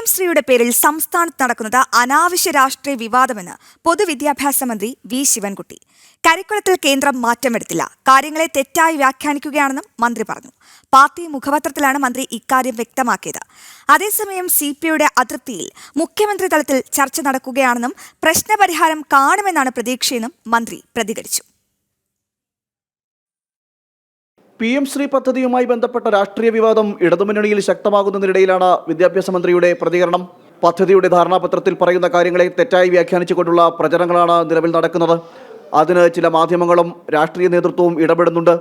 M ശ്രീയുടെ പേരിൽ സംസ്ഥാനത്ത് നടക്കുന്നത് അനാവശ്യ രാഷ്ട്രീയ വിവാദമെന്ന് പൊതുവിദ്യാഭ്യാസ മന്ത്രി വി ശിവൻകുട്ടി. കരിക്കുളത്തിൽ കേന്ദ്രം മാറ്റം വരുത്തില്ല കാര്യങ്ങളെ തെറ്റായി വ്യാഖ്യാനിക്കുകയാണെന്നും മന്ത്രി പറഞ്ഞു. പാർട്ടി മുഖപത്രത്തിലാണ് മന്ത്രി ഇക്കാര്യം വ്യക്തമാക്കിയത്. അതേസമയം സി പി ഐയുടെ അതൃപ്തിയിൽ മുഖ്യമന്ത്രി തലത്തിൽ ചർച്ച നടക്കുകയാണെന്നും പ്രശ്നപരിഹാരം കാണുമെന്നാണ് പ്രതീക്ഷയെന്നും മന്ത്രി പ്രതികരിച്ചു. പി എം ശ്രീ പദ്ധതിയുമായി ബന്ധപ്പെട്ട രാഷ്ട്രീയ വിവാദം ഇടതുമുന്നണിയിൽ ശക്തമാകുന്നതിനിടയിലാണ് വിദ്യാഭ്യാസ മന്ത്രിയുടെ പ്രതികരണം. പദ്ധതിയുടെ ധാരണാപത്രത്തിൽ പറയുന്ന കാര്യങ്ങളെ തെറ്റായി വ്യാഖ്യാനിച്ചുകൊണ്ടുള്ള പ്രചരണങ്ങളാണ് നിലവിൽ നടക്കുന്നത്. അതിന് ചില മാധ്യമങ്ങളും രാഷ്ട്രീയ നേതൃത്വവും ഇടപെടുന്നുണ്ട്.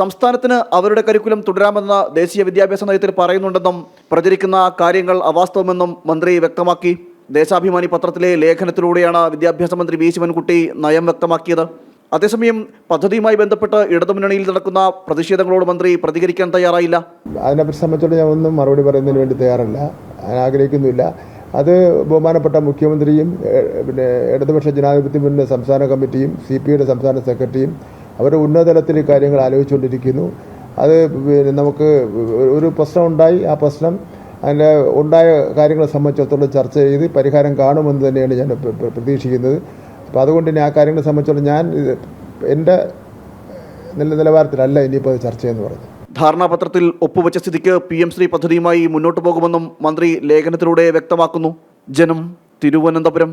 സംസ്ഥാനത്തിന് അവരുടെ കരിക്കുലം തുടരാമെന്ന ദേശീയ വിദ്യാഭ്യാസ നയത്തിൽ പറയുന്നുണ്ടെന്നും പ്രചരിക്കുന്ന കാര്യങ്ങൾ അവാസ്തവമെന്നും മന്ത്രി വ്യക്തമാക്കി. ദേശാഭിമാനി പത്രത്തിലെ ലേഖനത്തിലൂടെയാണ് വിദ്യാഭ്യാസ മന്ത്രി വി ശിവൻകുട്ടി നയം വ്യക്തമാക്കിയത്. അതേസമയം പദ്ധതിയുമായി ബന്ധപ്പെട്ട് ഇടതുമുന്നണിയിൽ നടക്കുന്ന പ്രതിഷേധങ്ങളോട് മന്ത്രി പ്രതികരിക്കാൻ തയ്യാറായില്ല? അതിനെ സംബന്ധിച്ചോളം ഞാൻ ഒന്നും മറുപടി പറയുന്നതിന് വേണ്ടി തയ്യാറല്ല. ഞാൻ ആഗ്രഹിക്കുന്നില്ല അത് ബഹുമാനപ്പെട്ട മുഖ്യമന്ത്രിയും പിന്നെ ഇടതുപക്ഷ ജനാധിപത്യ മുന്നണി സംസ്ഥാന കമ്മിറ്റിയും സി പി ഐയുടെ സംസ്ഥാന സെക്രട്ടറിയും അവരുടെ ഉന്നതതലത്തിൽ കാര്യങ്ങൾ ആലോചിച്ചുകൊണ്ടിരിക്കുന്നു. അത് പിന്നെ നമുക്ക് ഒരു പ്രശ്നം ഉണ്ടായി. ആ പ്രശ്നം അതിന്റെ ഉണ്ടായ കാര്യങ്ങളെ സംബന്ധിച്ചിടത്തോളം ചർച്ച ചെയ്ത് പരിഹാരം കാണുമെന്ന് തന്നെയാണ് ഞാൻ പ്ര- പ്ര- പ്രതീക്ഷിക്കുന്നത്. അപ്പോൾ അതുകൊണ്ട് ഇനി ആ കാര്യങ്ങളെ സംബന്ധിച്ചോളം ഞാൻ എന്റെ നില നിലവാരത്തിലല്ല ഇനിയിപ്പോൾ ചർച്ച ചെയ്യുന്നു പറഞ്ഞത്. ധാരണാപത്രത്തിൽ ഒപ്പുവെച്ച സ്ഥിതിക്ക് പി എം ശ്രീ പദ്ധതിയുമായി മുന്നോട്ട് പോകുമെന്നും മന്ത്രി ലേഖനത്തിലൂടെ വ്യക്തമാക്കുന്നു. ജനം തിരുവനന്തപുരം.